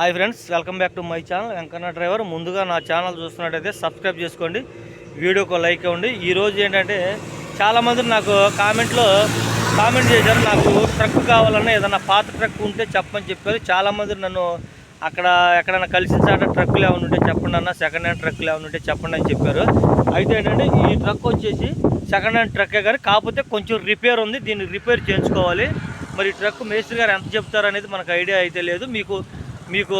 Hi friends welcome back to my channel. Venkanna driver ముందుగా నా channel చూస్తున్నట్టయితే subscribe చేసుకోండి వీడియోకి లైక్ ఇవ్వండి. ఈరోజు ఏంటంటే చాలామంది నాకు కామెంట్లో కామెంట్ చేశారు నాకు ట్రక్ కావాలన్నా ఏదన్నా పాత ట్రక్ ఉంటే చెప్పని చెప్పారు. చాలామంది నన్ను అక్కడ ఎక్కడైనా కలిసిన చాట ట్రక్కులు ఏమైనా ఉంటే చెప్పండి అన్న సెకండ్ హ్యాండ్ ట్రక్కులు ఏమైనా ఉంటే చెప్పండి అని చెప్పారు. అయితే ఏంటంటే ఈ ట్రక్ వచ్చేసి సెకండ్ హ్యాండ్ ట్రక్కే కానీ కాకపోతే కొంచెం రిపేర్ ఉంది దీన్ని రిపేర్ చేయించుకోవాలి. మరి ఈ ట్రక్ మేస్త్రి గారు ఎంత చెప్తారు అనేది మనకు ఐడియా అయితే లేదు. మీకు మీకు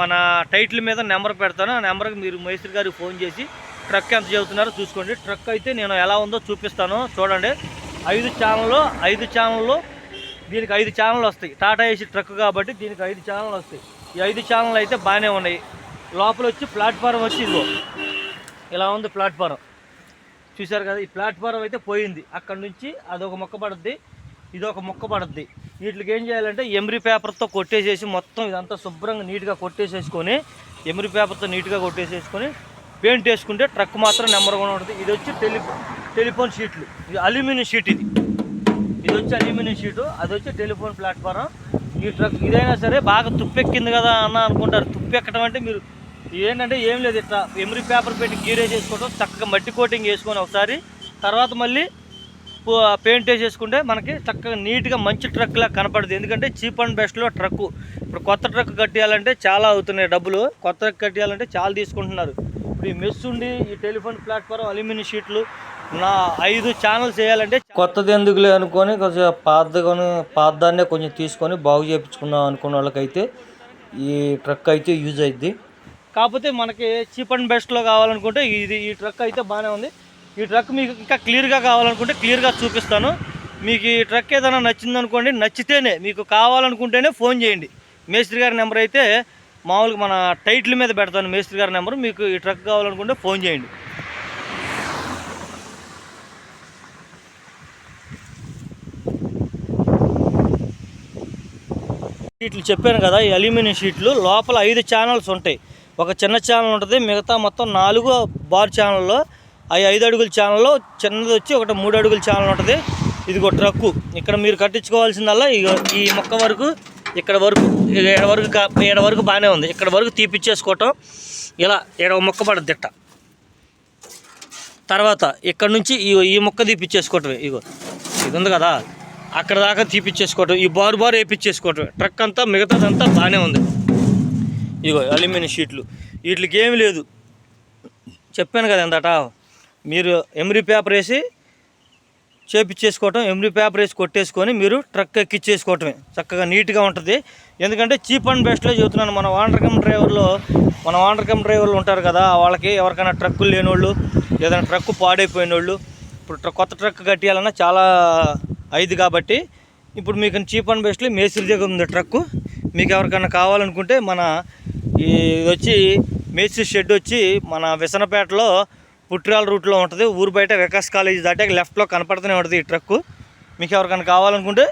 మన టైటిల్ మీద నెంబర్ పెడతాను. ఆ నెంబర్కి మీరు మేస్త్రి గారికి ఫోన్ చేసి ట్రక్ ఎంత చెబుతున్నారో చూసుకోండి. ట్రక్ అయితే నేను ఎలా ఉందో చూపిస్తాను. చూడండి. ఐదు ఛానల్లో ఐదు ఛానళ్ళు దీనికి ఐదు ఛానళ్ళు వస్తాయి. టాటా ఏసీ ట్రక్ కాబట్టి దీనికి ఐదు ఛానళ్ళు వస్తాయి. ఈ ఐదు ఛానళ్ళు అయితే బాగానే ఉన్నాయి. లోపల వచ్చి ప్లాట్ఫారం వచ్చి ఇదిగో. ఇలా ఉంది ప్లాట్ఫారం. చూశారు కదా ఈ ప్లాట్ఫారం అయితే పోయింది. అక్కడ నుంచి అదొక మొక్క పడుద్ది ఇది ఒక మొక్క పడుద్ది. వీటికి ఏం చేయాలంటే ఎమ్రి పేపర్తో కొట్టేసేసి మొత్తం ఇదంతా శుభ్రంగా నీట్గా కొట్టేసేసుకొని ఎమ్రి పేపర్తో నీట్గా కొట్టేసేసుకొని పెయింట్ వేసుకుంటే ట్రక్ మాత్రం నెంబర్ ఉంటుంది. ఇది వచ్చి టెలిఫోన్ టెలిఫోన్ షీట్లు. ఇది అల్యూమినియం షీట్ ఇది. ఇది వచ్చి అల్యూమినియం షీటు అది వచ్చి టెలిఫోన్ ప్లాట్ఫారం. ఈ ట్రక్ ఇదైనా సరే బాగా తుప్పెక్కింది కదా అన్న అనుకుంటారు. తుప్పెక్కడం అంటే మీరు ఏంటంటే ఏం లేదు ఇట్లా ఎమ్రి పేపర్ పెట్టి గీరేజ్ చేసుకోవడం చక్కగా మట్టి కోటింగ్ వేసుకొని ఒకసారి తర్వాత మళ్ళీ పెయింట్ వేసేసుకుంటే మనకి చక్కగా నీట్గా మంచి ట్రక్లా కనపడుతుంది ఎందుకంటే చీప్ అండ్ బెస్ట్లో ట్రక్కు. ఇప్పుడు కొత్త ట్రక్ కట్టేయాలంటే చాలా అవుతున్నాయి డబ్బులు. కొత్త ట్రక్ కట్టేయాలంటే చాలా తీసుకుంటున్నారు. ఇప్పుడు ఈ మెస్ ఉండి ఈ టెలిఫోన్ ప్లాట్ఫారం అల్యూమినియం షీట్లు నా ఐదు ఛానల్స్ వేయాలంటే కొత్తది ఎందుకులే అనుకొని కొంచెం పాతగానే పాతదాన్నే కొంచెం తీసుకొని బాగు చేయించుకుందాం అనుకున్న వాళ్ళకైతే ఈ ట్రక్ అయితే యూజ్ అయింది కాకపోతే మనకి చీప్ అండ్ బెస్ట్లో కావాలనుకుంటే ఇది ఈ ట్రక్ అయితే బాగానే ఉంది. ఈ ట్రక్ మీకు ఇంకా క్లియర్గా కావాలనుకుంటే క్లియర్గా చూపిస్తాను. మీకు ఈ ట్రక్ ఏదైనా నచ్చిందనుకోండి నచ్చితేనే మీకు కావాలనుకుంటేనే ఫోన్ చేయండి. మేస్త్రి గారి నెంబర్ అయితే మామూలుగా మన టైటిల్ మీద పెడతాను మేస్త్రి గారి నెంబర్. మీకు ఈ ట్రక్ కావాలనుకుంటే ఫోన్ చేయండి. షీట్లు చెప్పాను కదా ఈ అల్యూమినియం షీట్లు లోపల ఐదు ఛానల్స్ ఉంటాయి. ఒక చిన్న ఛానల్ ఉంటుంది మిగతా మొత్తం నాలుగు బార్ ఛానల్లో ఆ ఐదు అడుగుల ఛానల్లో చిన్నది వచ్చి ఒకటి మూడు అడుగుల ఛానల్ ఉంటుంది. ఇది ఒక ట్రక్కు. ఇక్కడ మీరు కట్టించుకోవాల్సిందల్లా ఇగో ఈ మొక్క వరకు ఇక్కడ వరకు ఏడు వరకు ఏడు వరకు బాగానే ఉంది. ఇక్కడ వరకు తీపిచ్చేసుకోవటం ఇలా ఏడవ మొక్క పడుద్ది ఇట్ట. తర్వాత ఇక్కడ నుంచి ఈ ఈ మొక్క తీపిచ్చేసుకోవటమే. ఇగో ఇది ఉంది కదా. అక్కడ దాకా తీపిచ్చేసుకోవటం. ఈ బారు బారు వేపించేసుకోవటం ట్రక్ అంతా మిగతాదంతా బాగానే ఉంది. ఇగో అల్యూమినియం షీట్లు. వీటికి ఏమి లేదు. చెప్పాను కదా ఎంతట మీరు ఎమ్రీ పేపర్ వేసి చేపించేసుకోవటం ఎమ్రీ పేపర్ వేసి కొట్టేసుకొని మీరు ట్రక్ ఎక్కిచ్చేసుకోవటమే. చక్కగా నీట్గా ఉంటుంది. ఎందుకంటే చీప్ అండ్ బెస్ట్లో చెబుతున్నాను. మన వాండర్కమ్ డ్రైవర్లో మన వాండర్కమ్ డ్రైవర్లు ఉంటారు కదా వాళ్ళకి ఎవరికైనా ట్రక్కులు లేని వాళ్ళు ఏదైనా ట్రక్కు పాడైపోయిన వాళ్ళు ఇప్పుడు కొత్త ట్రక్ కట్టేయాలన్నా చాలా ఐదు కాబట్టి ఇప్పుడు మీకు చీప్ అండ్ బెస్ట్లో మేస్త్రి దగ్గర ఉంది ట్రక్కు. మీకు ఎవరికైనా కావాలనుకుంటే మన ఈ ఇది వచ్చి మేస్త్రి షెడ్ వచ్చి మన విసనపేటలో పుట్టిరాల రూట్లో ఉంటుంది. ఊరు బయట వికాస్ కాలేజ్ దాటాక లెఫ్ట్లో కనపడుతూనే ఉంటుంది ఈ ట్రక్కు. మీకు ఎవరికైనా కావాలనుకుంటే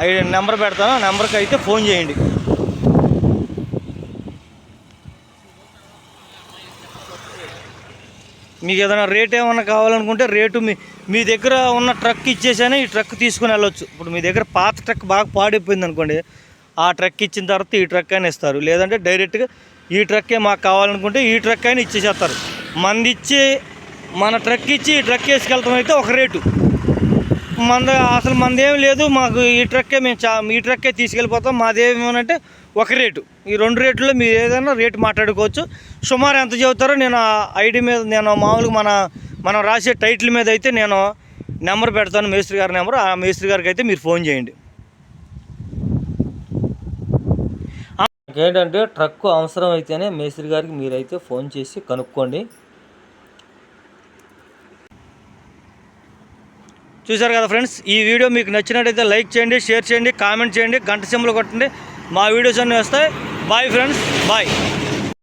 అవి నెంబర్ పెడతాను. ఆ నెంబర్కి అయితే ఫోన్ చేయండి. మీకు ఏదైనా రేట్ ఏమైనా కావాలనుకుంటే రేటు మీ మీ దగ్గర ఉన్న ట్రక్ ఇచ్చేసానే ఈ ట్రక్ తీసుకుని వెళ్ళొచ్చు. ఇప్పుడు మీ దగ్గర పాత ట్రక్ బాగా పాడైపోయింది అనుకోండి ఆ ట్రక్ ఇచ్చిన తర్వాత ఈ ట్రక్ అని ఇస్తారు. లేదంటే డైరెక్ట్గా ఈ ట్రక్కే మాకు కావాలనుకుంటే ఈ ట్రక్ అయినా ఇచ్చేసేస్తారు. మంది ఇచ్చి మన ట్రక్ ఇచ్చి ఈ ట్రక్ వేసుకెళ్తాం అయితే ఒక రేటు. మంద అసలు మందేం లేదు మాకు ఈ ట్రక్కే మేము చా ఈ ట్రక్కే తీసుకెళ్ళిపోతాం మాదేమేమంటే ఒక రేటు. ఈ రెండు రేట్లలో మీరు ఏదైనా రేటు మాట్లాడుకోవచ్చు. సుమారు ఎంత చెబుతారో నేను ఆ ఐడి మీద నేను మామూలుగా మన మనం రాసే టైటిల్ మీద అయితే నేను నెంబర్ పెడతాను మేస్త్రి గారి నెంబర్ ఆ మేస్త్రి గారికి అయితే మీరు ఫోన్ చేయండి. ఏంటంటే ట్రక్ అవసరం అయితేనే మేస్త్రి గారికి మీరైతే ఫోన్ చేసి కనుక్కోండి. చూసారు కదా ఫ్రెండ్స్ ఈ వీడియో మీకు నచ్చినట్టయితే లైక్ చేయండి షేర్ చేయండి కామెంట్ చేయండి గంట సింబల్ కొట్టండి. మా వీడియోస్ అన్నీ వస్తాయి. Bye friends bye.